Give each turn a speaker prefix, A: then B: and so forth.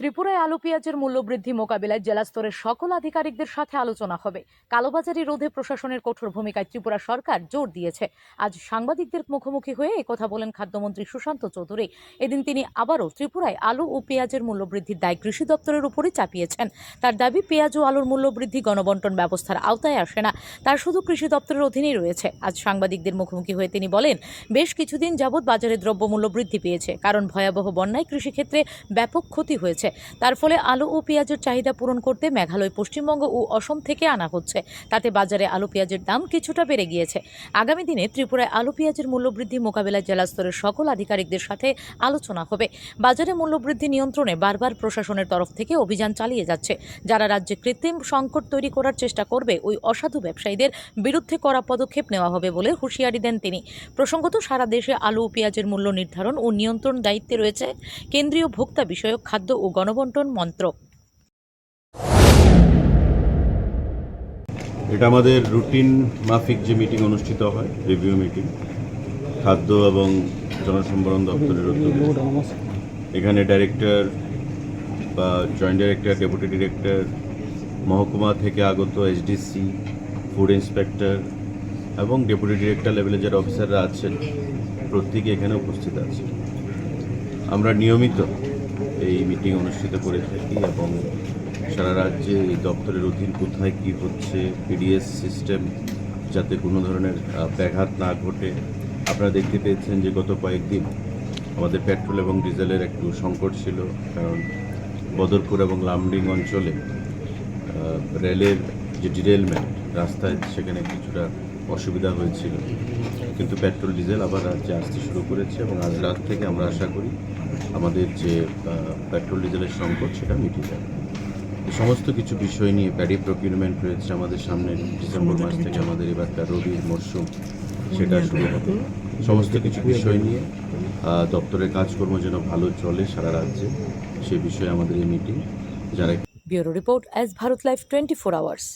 A: ত্রিপুরায় আলু পেঁয়াজের মূল্যবৃদ্ধি মোকাবিলায় জেলা স্তরের সকল আধিকারিকদের সাথে আলোচনা হবে। কালোবাজারি রোধে প্রশাসনের কঠোর ভূমিকায় ত্রিপুরা সরকার জোর দিয়েছে। আজ সাংবাদিকদের মুখোমুখি হয়ে একথা বলেন খাদ্যমন্ত্রী সুশান্ত চৌধুরী। এদিন তিনি আবারও ত্রিপুরায় আলু ও পেঁয়াজের মূল্যবৃদ্ধির দায় কৃষি দপ্তরের উপরই চাপিয়েছেন। তার দাবি, পেঁয়াজ ও আলুর মূল্যবৃদ্ধি গণবন্টন ব্যবস্থার আওতায় আসে না। তার শুধু কৃষি দপ্তরের অধীনেই রয়েছে। আজ সাংবাদিকদের মুখোমুখি হয়ে তিনি বলেন, বেশ কিছুদিন যাবৎ বাজারে দ্রব্যমূল্য বৃদ্ধি পেয়েছে। কারণ ভয়াবহ বন্যায় কৃষিক্ষেত্রে ব্যাপক ক্ষতি হয়েছে। তার ফলে আলু ও পেঁয়াজের চাহিদা পূরণ করতে মেঘালয়, পশ্চিমবঙ্গ ও অসম থেকে আনা হচ্ছে। তাতে বাজারে আলু পেঁয়াজের দাম কিছুটা বেড়ে গিয়েছে। আগামী দিনে ত্রিপুরায় আলু পেঁয়াজের মূল্যবৃদ্ধি মোকাবিলায় জেলা স্তরের সকল আধিকারিকদের সাথে আলোচনা হবে। বাজারে মূল্যবৃদ্ধি নিয়ন্ত্রণে বারবার প্রশাসনের তরফ থেকে অভিযান চালিয়ে যাচ্ছে। যারা রাজ্যে কৃত্রিম সংকট তৈরি করার চেষ্টা করবে, ওই অসাধু ব্যবসায়ীদের বিরুদ্ধে করা পদক্ষেপ নেওয়া হবে বলে হুঁশিয়ারি দেন তিনি। প্রসঙ্গত, সারা দেশে আলু ও পেঁয়াজের মূল্য নির্ধারণ ও নিয়ন্ত্রণ দায়িত্বে রয়েছে। কেন্দ্রীয় ভোক্তা বিষয়ক, খাদ্য ও গণবন্টন মন্ত্রক।
B: এটা আমাদের রুটিন মাফিক যে মিটিং অনুষ্ঠিত হয়, রিভিউ মিটিং, খাদ্য এবং জনসম্ভরণ দপ্তরের উদ্যোগে। এখানে ডাইরেক্টর বা জয়েন্ট ডাইরেক্টর ডেপুটি ডিরেক্টর মহকুমা থেকে আগত এসডিসি ফুড ইন্সপেক্টর এবং ডেপুটি ডিরেক্টর লেভেলে যারা অফিসাররা আছেন, প্রত্যেকে এখানে উপস্থিত আছে। আমরা নিয়মিত এই মিটিং অনুষ্ঠিত করে থাকি এবং সারা রাজ্যে এই দপ্তরের অধীন কোথায় কী হচ্ছে পিডিএস সিস্টেম যাতে কোনো ধরনের ব্যাঘাত না ঘটে। আপনারা দেখতে পেয়েছেন যে গত কয়েকদিন আমাদের পেট্রোল এবং ডিজেলের একটু সংকট ছিল, কারণ বদরপুর এবং লামডিং অঞ্চলে রেলের যে ডিরেলমেন্ট রাস্তায় সেখানে কিছুটা অসুবিধা হয়েছিল। কিন্তু পেট্রোল, ডিজেল আবার রাজ্যে আসতে শুরু করেছে এবং আজ রাত থেকে আমরা আশা করি আমাদের যে পেট্রোল ডিজেলের সংকট, সেটা মিটে যাবে সমস্ত কিছু বিষয় নিয়ে প্যাডি প্রকিউরমেন্ট রয়েছে আমাদের সামনে ডিসেম্বর মাস থেকে আমাদের এবারকার রবির মরশুম, সেটা শুরু হবে। সমস্ত কিছু বিষয় নিয়ে দপ্তরের কাজকর্ম যেন ভালো চলে সারা রাজ্যে, সে বিষয়ে আমাদের এই মিটিং, যারা
A: bureau report S Bharat live twenty four hours.